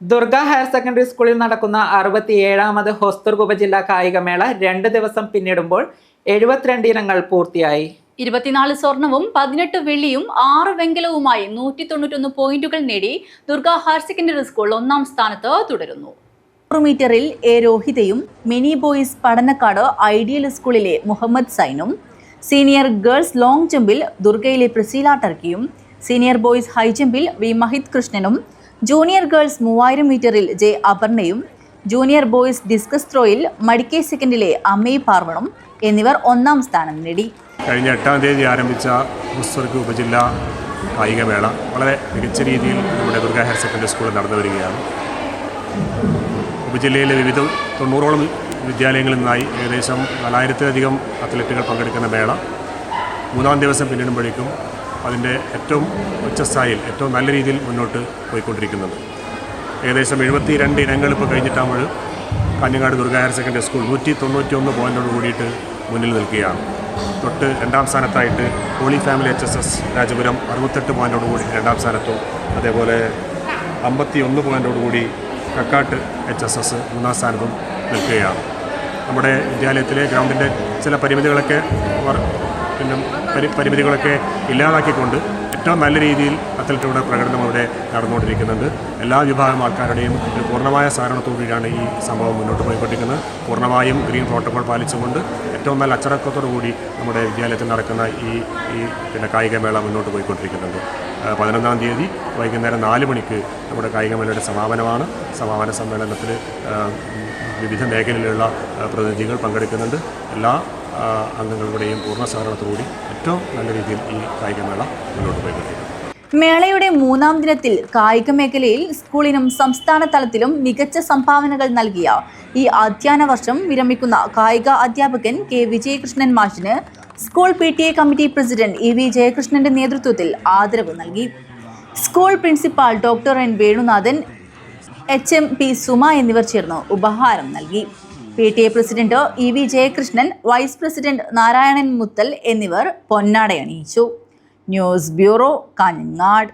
Durga higher secondary സ്കൂളിൽ നടക്കുന്ന അറുപത്തിയേഴാമത് ഹൊസ്തുർഗ് ഉപജില്ലാ കായികമേള രണ്ട് ദിവസം പിന്നിടുമ്പോൾ എഴുപത്തിരണ്ട് ഇനങ്ങൾ പൂർത്തിയായി. ഇരുപത്തിനാല് സ്വർണവും പതിനെട്ട് വെള്ളിയും ആറ് വെങ്കലവുമായി നൂറ്റി തൊണ്ണൂറ്റൊന്ന് പോയിന്റുകൾ നേടി ദുർഗ ഹയർ സെക്കൻഡറി സ്കൂൾ ഒന്നാം സ്ഥാനത്ത് തുടരുന്നു. മീറ്ററിൽ എ രോഹിതയും മിനി ബോയ്സ് പഠനക്കാട് ഐഡിയൽ സ്കൂളിലെ മുഹമ്മദ് സൈനും സീനിയർ ഗേൾസ് ലോങ് ജമ്പിൽ ദുർഗയിലെ പ്രസീല ടർക്കിയും സീനിയർ ബോയ്സ് ഹൈ ജമ്പിൽ വി മഹിത് കൃഷ്ണനും ജൂനിയർ ഗേൾസ് മൂവായിരം മീറ്ററിൽ ജെ അപർണയും ജൂനിയർ ബോയ്സ് ഡിസ്കസ് ത്രോയിൽ മടിക്കേ സെക്കൻഡിലെ അമ്മയി പാർവണും എന്നിവർ ഒന്നാം സ്ഥാനം നേടി. കഴിഞ്ഞ എട്ടാം തീയതി ആരംഭിച്ച മുസ്തർക്ക് ഉപജില്ല കായികമേള വളരെ മികച്ച രീതിയിൽ ഇവിടെ ദുർഗ ഹയർ സെക്കൻഡറി സ്കൂളിൽ നടന്നു വരികയാണ്. ഉപജില്ലയിലെ വിവിധ തൊണ്ണൂറോളം വിദ്യാലയങ്ങളിൽ നിന്നായി ഏകദേശം നാലായിരത്തിലധികം അത്ലറ്റുകൾ പങ്കെടുക്കുന്ന മേള. മൂന്നാം ദിവസം പിന്നിടുമ്പോഴേക്കും അതിന്റെ ഏറ്റവും ഉച്ചസ്ഥായിൽ ഏറ്റവും നല്ല രീതിയിൽ മുന്നോട്ട് പോയിക്കൊണ്ടിരിക്കുന്നുണ്ട് ഏകദേശം എഴുപത്തി രണ്ട് ഇനങ്ങൾ ഇപ്പോൾ കഴിഞ്ഞിട്ടാകുമ്പോൾ Kanhangad Durga higher secondary school നൂറ്റി തൊണ്ണൂറ്റി ഒന്ന് പോയിന്റോട് കൂടിയിട്ട് മുന്നിൽ നിൽക്കുകയാണ്. തൊട്ട് രണ്ടാം സ്ഥാനത്തായിട്ട് holy family H S S Rajapuram അറുപത്തെട്ട് പോയിന്റോട് കൂടി രണ്ടാം സ്ഥാനത്തും അതേപോലെ അമ്പത്തി ഒന്ന് പോയിന്റോട് കൂടി കക്കാട്ട് എച്ച് എസ് എസ് മൂന്നാം സ്ഥാനത്തും നിൽക്കുകയാണ്. നമ്മുടെ വിദ്യാലയത്തിലെ ഗ്രൗണ്ടിന്റെ ചില പരിമിതികളൊക്കെ പിന്നെ പരി പരിമിതികളൊക്കെ ഇല്ലാതാക്കിക്കൊണ്ട് ഏറ്റവും നല്ല രീതിയിൽ അത്ലറ്റുകളുടെ പ്രകടനം അവിടെ നടന്നുകൊണ്ടിരിക്കുന്നുണ്ട്. എല്ലാ വിഭാഗം ആൾക്കാരുടെയും ഒരു പൂർണമായ സഹകരണത്തോടുകൂടിയാണ് ഈ സംഭവം മുന്നോട്ട് പോയിക്കൊണ്ടിരിക്കുന്നത്. പൂർണമായും ഗ്രീൻ പ്രോട്ടോകോൾ പാലിച്ചുകൊണ്ട് ഏറ്റവും നല്ല അച്ചടക്കത്തോടു കൂടി നമ്മുടെ വിദ്യാലയത്തിൽ നടക്കുന്ന ഈ ഈ പിന്നെ കായികമേള മുന്നോട്ട് പോയിക്കൊണ്ടിരിക്കുന്നുണ്ട്. പതിനൊന്നാം തീയതി വൈകുന്നേരം നാല് മണിക്ക് നമ്മുടെ കായികമേളയുടെ സമാപനമാണ്. സമാപന സമ്മേളനത്തിൽ വിവിധ മേഖലയിലുള്ള പ്രതിനിധികൾ പങ്കെടുക്കുന്നുണ്ട്. എല്ലാ അംഗങ്ങളുടെയും പൂർണ സഹകരണത്തോടുകൂടി ഏറ്റവും നല്ല രീതിയിൽ ഈ കായികമേള മുന്നോട്ട് പോയിക്കൊണ്ടിരിക്കുന്നു. മേളയുടെ മൂന്നാം ദിനത്തിൽ കായിക മേഖലയിൽ സ്കൂളിനും സംസ്ഥാന തലത്തിലും മികച്ച സംഭാവനകൾ നൽകിയ ഈ അധ്യയന വർഷം വിരമിക്കുന്ന കായിക അധ്യാപകൻ കെ വിജയകൃഷ്ണൻ മാഷിന് school P T A committee president E V ജയകൃഷ്ണന്റെ നേതൃത്വത്തിൽ ആദരവ് നൽകി. School principal doctor N Venunathan H M P Suma എന്നിവർ ചേർന്ന് ഉപഹാരം നൽകി. P T A president E V Jayakrishnan vice president Narayanan Muthal എന്നിവർ പൊന്നാടയണിയിച്ചു. News bureau Kanhangad.